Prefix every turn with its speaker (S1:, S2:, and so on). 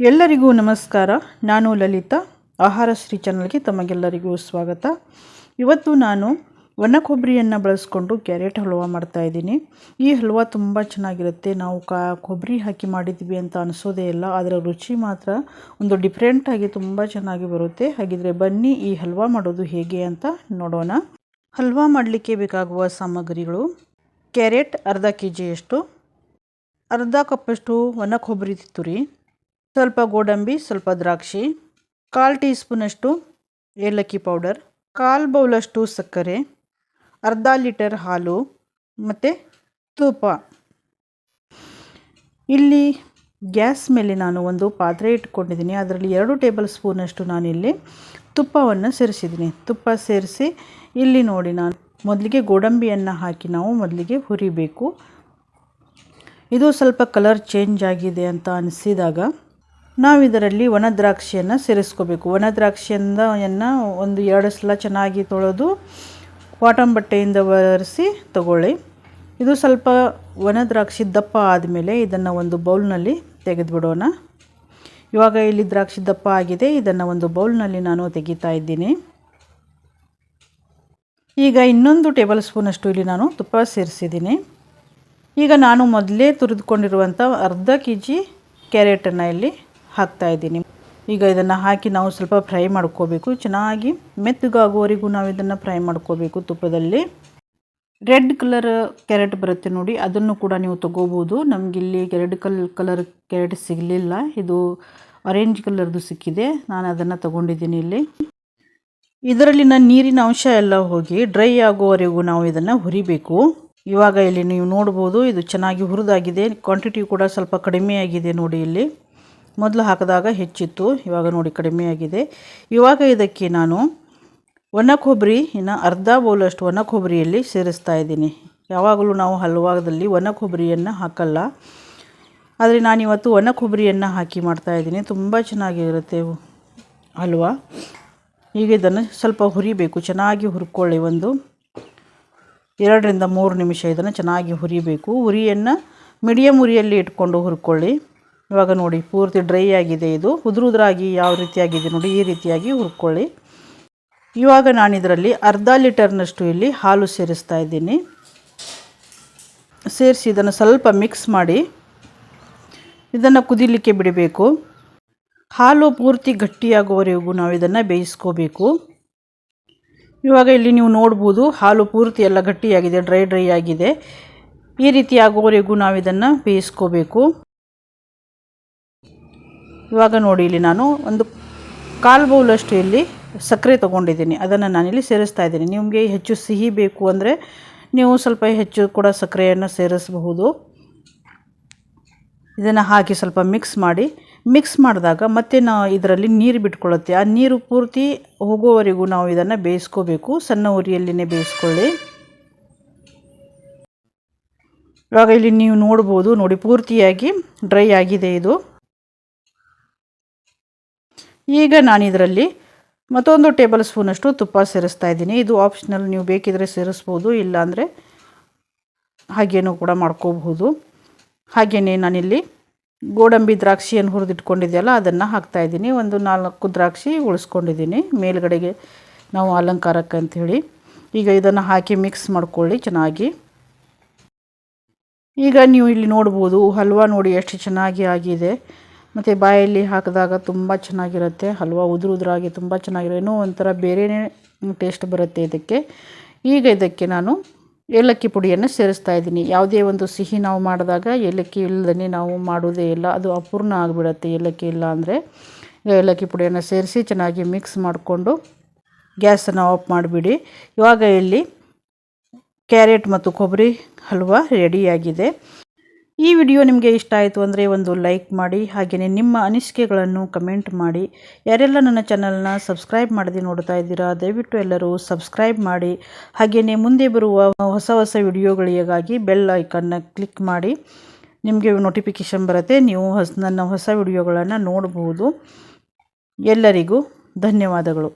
S1: ಎಲ್ಲರಿಗೂ ನಮಸ್ಕಾರ. ನಾನು ಲಲಿತಾ. ಆಹಾರ ಶ್ರೀ ಚಾನಲ್ಗೆ ತಮಗೆಲ್ಲರಿಗೂ ಸ್ವಾಗತ. ಇವತ್ತು ನಾನು ಒಣ ಕೊಬ್ಬರಿಯನ್ನು ಬಳಸ್ಕೊಂಡು ಕ್ಯಾರೆಟ್ ಹಲ್ವಾ ಮಾಡ್ತಾ ಇದ್ದೀನಿ. ಈ ಹಲ್ವಾ ತುಂಬ ಚೆನ್ನಾಗಿರುತ್ತೆ. ನಾವು ಕಾ ಕೊಬ್ಬರಿ ಹಾಕಿ ಮಾಡಿದ್ವಿ ಅಂತ ಅನಿಸೋದೇ ಇಲ್ಲ. ಅದರ ರುಚಿ ಮಾತ್ರ ಒಂದು ಡಿಫ್ರೆಂಟಾಗಿ ತುಂಬ ಚೆನ್ನಾಗಿ ಬರುತ್ತೆ. ಹಾಗಿದ್ರೆ ಬನ್ನಿ ಈ ಹಲ್ವಾ ಮಾಡೋದು ಹೇಗೆ ಅಂತ ನೋಡೋಣ. ಹಲ್ವಾ ಮಾಡಲಿಕ್ಕೆ ಬೇಕಾಗುವ ಸಾಮಗ್ರಿಗಳು. ಕ್ಯಾರೆಟ್ ಅರ್ಧ ಕೆ ಜಿಯಷ್ಟು ಅರ್ಧ ಕಪ್ಪಷ್ಟು ಒಣ ಕೊಬ್ಬರಿ ತುರಿ. ಸ್ವಲ್ಪ ಗೋಡಂಬಿ, ಸ್ವಲ್ಪ ದ್ರಾಕ್ಷಿ, ಕಾಲು ಟೀ ಸ್ಪೂನಷ್ಟು ಏಲಕ್ಕಿ ಪೌಡರ್, ಕಾಲು ಬೌಲಷ್ಟು ಸಕ್ಕರೆ, ಅರ್ಧ ಲೀಟರ್ ಹಾಲು ಮತ್ತು ತುಪ್ಪ. ಇಲ್ಲಿ ಗ್ಯಾಸ್ ಮೇಲೆ ನಾನು ಒಂದು ಪಾತ್ರೆ ಇಟ್ಕೊಂಡಿದ್ದೀನಿ. ಅದರಲ್ಲಿ ಎರಡು ಟೇಬಲ್ ಸ್ಪೂನಷ್ಟು ನಾನಿಲ್ಲಿ ತುಪ್ಪವನ್ನು ಸೇರಿಸಿದ್ದೀನಿ. ತುಪ್ಪ ಸೇರಿಸಿ ಇಲ್ಲಿ ನೋಡಿ ನಾನು ಮೊದಲಿಗೆ ಗೋಡಂಬಿಯನ್ನು ಹಾಕಿ ನಾವು ಮೊದಲಿಗೆ ಹುರಿಬೇಕು. ಇದು ಸ್ವಲ್ಪ ಕಲರ್ ಚೇಂಜ್ ಆಗಿದೆ ಅಂತ ಅನಿಸಿದಾಗ ನಾವು ಇದರಲ್ಲಿ ಒಣ ದ್ರಾಕ್ಷಿಯನ್ನು ಸೇರಿಸ್ಕೋಬೇಕು. ಒಣ ದ್ರಾಕ್ಷಿಯಿಂದ ಒಂದು ಎರಡು ಸಲ ಚೆನ್ನಾಗಿ ತೊಳೆದು ಕಾಟನ್ ಬಟ್ಟೆಯಿಂದ ಒರೆಸಿ ತಗೊಳ್ಳಿ. ಇದು ಸ್ವಲ್ಪ ಒಣ ದ್ರಾಕ್ಷಿ ದಪ್ಪ ಆದಮೇಲೆ ಇದನ್ನು ಒಂದು ಬೌಲ್ನಲ್ಲಿ ತೆಗೆದುಬಿಡೋಣ. ಇವಾಗ ಇಲ್ಲಿ ದ್ರಾಕ್ಷಿ ದಪ್ಪ ಆಗಿದೆ. ಇದನ್ನು ಒಂದು ಬೌಲ್ನಲ್ಲಿ ನಾನು ತೆಗಿತಾ ಇದ್ದೀನಿ. ಈಗ ಇನ್ನೊಂದು ಟೇಬಲ್ ಸ್ಪೂನಷ್ಟು ಇಲ್ಲಿ ನಾನು ತುಪ್ಪ ಸೇರಿಸಿದ್ದೀನಿ. ಈಗ ನಾನು ಮೊದಲೇ ತುರಿದುಕೊಂಡಿರುವಂಥ ಅರ್ಧ ಕೆ ಜಿ ಕ್ಯಾರೆಟನ್ನು ಇಲ್ಲಿ ಹಾಕ್ತಾ ಇದ್ದೀನಿ. ಈಗ ಇದನ್ನು ಹಾಕಿ ನಾವು ಸ್ವಲ್ಪ ಫ್ರೈ ಮಾಡ್ಕೋಬೇಕು. ಚೆನ್ನಾಗಿ ಮೆತ್ತಗಾಗುವವರೆಗೂ ನಾವು ಇದನ್ನು ಫ್ರೈ ಮಾಡ್ಕೋಬೇಕು ತುಪ್ಪದಲ್ಲಿ. ರೆಡ್ ಕಲರ್ ಕ್ಯಾರೆಟ್ ಬರುತ್ತೆ ನೋಡಿ, ಅದನ್ನು ಕೂಡ ನೀವು ತೊಗೋಬೋದು. ನಮಗಿಲ್ಲಿ ರೆಡ್ ಕಲ್, ಕಲರ್ ಕ್ಯಾರೆಟ್ ಸಿಗಲಿಲ್ಲ. ಇದು ಆರೆಂಜ್ ಕಲರ್ದು ಸಿಕ್ಕಿದೆ. ನಾನು ಅದನ್ನು ತಗೊಂಡಿದ್ದೀನಿ ಇಲ್ಲಿ. ಇದರಲ್ಲಿನ ನೀರಿನ ಅಂಶ ಎಲ್ಲ ಹೋಗಿ ಡ್ರೈ ಆಗುವವರೆಗೂ ನಾವು ಇದನ್ನು ಹುರಿಬೇಕು. ಇವಾಗ ಇಲ್ಲಿ ನೀವು ನೋಡ್ಬೋದು, ಇದು ಚೆನ್ನಾಗಿ ಹುರಿದಾಗಿದೆ. ಕ್ವಾಂಟಿಟಿ ಕೂಡ ಸ್ವಲ್ಪ ಕಡಿಮೆ ಆಗಿದೆ ನೋಡಿ ಇಲ್ಲಿ. ಮೊದಲು ಹಾಕಿದಾಗ ಹೆಚ್ಚಿತ್ತು, ಇವಾಗ ನೋಡಿ ಕಡಿಮೆಯಾಗಿದೆ ಇವಾಗ ಇದಕ್ಕೆ ನಾನು ಒಣ ಕೊಬ್ಬರಿ, ಇನ್ನು ಅರ್ಧ ಬೌಲಷ್ಟು ಒಣ ಕೊಬ್ಬರಿಯಲ್ಲಿ ಸೇರಿಸ್ತಾ ಇದ್ದೀನಿ. ಯಾವಾಗಲೂ ನಾವು ಹಲ್ವಾದಲ್ಲಿ ಒಣ ಕೊಬ್ಬರಿಯನ್ನು ಹಾಕಲ್ಲ. ಆದರೆ ನಾನಿವತ್ತು ಒಣ ಕೊಬ್ಬರಿಯನ್ನು ಹಾಕಿ ಮಾಡ್ತಾಯಿದ್ದೀನಿ ತುಂಬ ಚೆನ್ನಾಗಿರುತ್ತೆ ಹಲ್ವಾ. ಈಗ ಇದನ್ನು ಸ್ವಲ್ಪ ಹುರಿಬೇಕು, ಚೆನ್ನಾಗಿ ಹುರ್ಕೊಳ್ಳಿ ಒಂದು ಎರಡರಿಂದ ಮೂರು ನಿಮಿಷ ಇದನ್ನು ಚೆನ್ನಾಗಿ ಹುರಿಬೇಕು. ಉರಿಯನ್ನು ಮೀಡಿಯಮ್ ಉರಿಯಲ್ಲಿ ಇಟ್ಕೊಂಡು ಹುರ್ಕೊಳ್ಳಿ. ಇವಾಗ ನೋಡಿ, ಪೂರ್ತಿ ಡ್ರೈ ಆಗಿದೆ ಇದು. ಉದುರು ಉದುರಾಗಿ ಯಾವ ರೀತಿಯಾಗಿದೆ ನೋಡಿ, ಈ ರೀತಿಯಾಗಿ ಹುರ್ಕೊಳ್ಳಿ. ಇವಾಗ ನಾನು ಇದರಲ್ಲಿ ಅರ್ಧ ಲೀಟರ್ನಷ್ಟು ಇಲ್ಲಿ ಹಾಲು ಸೇರಿಸ್ತಾ ಇದ್ದೀನಿ. ಸೇರಿಸಿ ಇದನ್ನು ಸ್ವಲ್ಪ ಮಿಕ್ಸ್ ಮಾಡಿ ಇದನ್ನು ಕುದಿಲಿಕ್ಕೆ ಬಿಡಬೇಕು. ಹಾಲು ಪೂರ್ತಿ ಗಟ್ಟಿಯಾಗುವವರೆಗೂ ನಾವು ಇದನ್ನು ಬೇಯಿಸ್ಕೋಬೇಕು. ಇವಾಗ ಇಲ್ಲಿ ನೀವು ನೋಡ್ಬೋದು, ಹಾಲು ಪೂರ್ತಿ ಎಲ್ಲ ಗಟ್ಟಿಯಾಗಿದೆ, ಡ್ರೈ ಡ್ರೈ ಆಗಿದೆ. ಈ ರೀತಿ ಆಗೋವರೆಗೂ ನಾವು ಇದನ್ನು ಬೇಯಿಸ್ಕೋಬೇಕು. ಇವಾಗ ನೋಡಿ ಇಲ್ಲಿ ನಾನು ಒಂದು ಕಾಲು ಬೌಲಷ್ಟು ಇಲ್ಲಿ ಸಕ್ಕರೆ ತೊಗೊಂಡಿದ್ದೀನಿ. ಅದನ್ನು ನಾನಿಲ್ಲಿ ಸೇರಿಸ್ತಾ ಇದ್ದೀನಿ. ನಿಮಗೆ ಹೆಚ್ಚು ಸಿಹಿ ಬೇಕು ಅಂದರೆ ನೀವು ಸ್ವಲ್ಪ ಹೆಚ್ಚು ಕೂಡ ಸಕ್ಕರೆಯನ್ನು ಸೇರಿಸಬಹುದು. ಇದನ್ನು ಹಾಕಿ ಸ್ವಲ್ಪ ಮಿಕ್ಸ್ ಮಾಡಿ. ಮಿಕ್ಸ್ ಮಾಡಿದಾಗ ಮತ್ತೆ ನಾವು ಇದರಲ್ಲಿ ನೀರು ಬಿಟ್ಕೊಳ್ಳುತ್ತೆ. ಆ ನೀರು ಪೂರ್ತಿ ಹೋಗುವವರೆಗೂ ನಾವು ಇದನ್ನು ಬೇಯಿಸ್ಕೋಬೇಕು. ಸಣ್ಣ ಉರಿಯಲ್ಲಿನೇ ಬೇಯಿಸ್ಕೊಳ್ಳಿ. ಇವಾಗ ಇಲ್ಲಿ ನೀವು ನೋಡ್ಬೋದು. ನೋಡಿ, ಪೂರ್ತಿಯಾಗಿ ಡ್ರೈ ಆಗಿದೆ ಇದು. ಈಗ ನಾನು ಇದರಲ್ಲಿ ಮತ್ತೊಂದು ಟೇಬಲ್ ಸ್ಪೂನಷ್ಟು ತುಪ್ಪ ಸೇರಿಸ್ತಾ ಇದ್ದೀನಿ. ಇದು ಆಪ್ಷನಲ್ ನೀವು ಬೇಕಿದ್ರೆ ಸೇರಿಸ್ಬೋದು, ಇಲ್ಲಾಂದರೆ ಹಾಗೇನೂ ಕೂಡ ಮಾಡ್ಕೋಬಹುದು. ಹಾಗೆಯೇ ನಾನಿಲ್ಲಿ ಗೋಡಂಬಿ ದ್ರಾಕ್ಷಿಯನ್ನು ಹುರಿದಿಟ್ಕೊಂಡಿದೆಯಲ್ಲ, ಅದನ್ನು ಹಾಕ್ತಾಯಿದ್ದೀನಿ ಒಂದು ನಾಲ್ಕು ದ್ರಾಕ್ಷಿ ಉಳಿಸ್ಕೊಂಡಿದ್ದೀನಿ. ಮೇಲ್ಗಡೆಗೆ ನಾವು ಅಲಂಕಾರಕ್ಕೆ ಅಂಥೇಳಿ. ಈಗ ಇದನ್ನು ಹಾಕಿ ಮಿಕ್ಸ್ ಮಾಡ್ಕೊಳ್ಳಿ ಚೆನ್ನಾಗಿ. ಈಗ ನೀವು ಇಲ್ಲಿ ನೋಡ್ಬೋದು, ಹಲ್ವಾ ನೋಡಿ ಎಷ್ಟು ಚೆನ್ನಾಗಿ ಆಗಿದೆ. ಮತ್ತು ಬಾಯಲ್ಲಿ ಹಾಕಿದಾಗ ತುಂಬ ಚೆನ್ನಾಗಿರುತ್ತೆ. ಹಲ್ವಾ ಉದುರು ಉದುರಾಗಿ ತುಂಬ ಚೆನ್ನಾಗಿರೋ ಏನೋ ಒಂಥರ ಬೇರೆಯೇ ಟೇಸ್ಟ್ ಬರುತ್ತೆ ಇದಕ್ಕೆ. ಈಗ ಇದಕ್ಕೆ ನಾನು ಏಲಕ್ಕಿ ಪುಡಿಯನ್ನು ಸೇರಿಸ್ತಾ ಇದ್ದೀನಿ. ಯಾವುದೇ ಒಂದು ಸಿಹಿ ನಾವು ಮಾಡಿದಾಗ ಏಲಕ್ಕಿ ಇಲ್ಲದೇ ನಾವು ಮಾಡೋದೇ ಇಲ್ಲ. ಅದು ಅಪೂರ್ಣ ಆಗಿಬಿಡುತ್ತೆ ಏಲಕ್ಕಿ ಇಲ್ಲ ಅಂದರೆ. ಏಲಕ್ಕಿ ಪುಡಿಯನ್ನು ಸೇರಿಸಿ ಚೆನ್ನಾಗಿ ಮಿಕ್ಸ್ ಮಾಡಿಕೊಂಡು ಗ್ಯಾಸನ್ನು ಆಫ್ ಮಾಡಿಬಿಡಿ. ಇವಾಗ ಇಲ್ಲಿ ಕ್ಯಾರೆಟ್ ಮತ್ತು ಕೊಬ್ಬರಿ ಹಲ್ವಾ ರೆಡಿಯಾಗಿದೆ ಈ ವಿಡಿಯೋ ನಿಮಗೆ ಇಷ್ಟ ಆಯಿತು ಅಂದರೆ ಒಂದು ಲೈಕ್ ಮಾಡಿ ಹಾಗೆಯೇ ನಿಮ್ಮ ಅನಿಸಿಕೆಗಳನ್ನು ಕಮೆಂಟ್ ಮಾಡಿ. ಯಾರೆಲ್ಲ ನನ್ನ ಚಾನಲ್ನ ಸಬ್ಸ್ಕ್ರೈಬ್ ಮಾಡದೆ ನೋಡ್ತಾ ಇದ್ದೀರಾ, ದಯವಿಟ್ಟು ಎಲ್ಲರೂ ಸಬ್ಸ್ಕ್ರೈಬ್ ಮಾಡಿ. ಹಾಗೆಯೇ ಮುಂದೆ ಬರುವ ಹೊಸ ಹೊಸ ವಿಡಿಯೋಗಳಿಗಾಗಿ ಬೆಲ್ ಐಕನ್ನ ಕ್ಲಿಕ್ ಮಾಡಿ. ನಿಮಗೆ ನೋಟಿಫಿಕೇಷನ್ ಬರುತ್ತೆ, ನೀವು ಹೊಸ, ನನ್ನ ಹೊಸ ವಿಡಿಯೋಗಳನ್ನು ನೋಡಬಹುದು ಎಲ್ಲರಿಗೂ ಧನ್ಯವಾದಗಳು.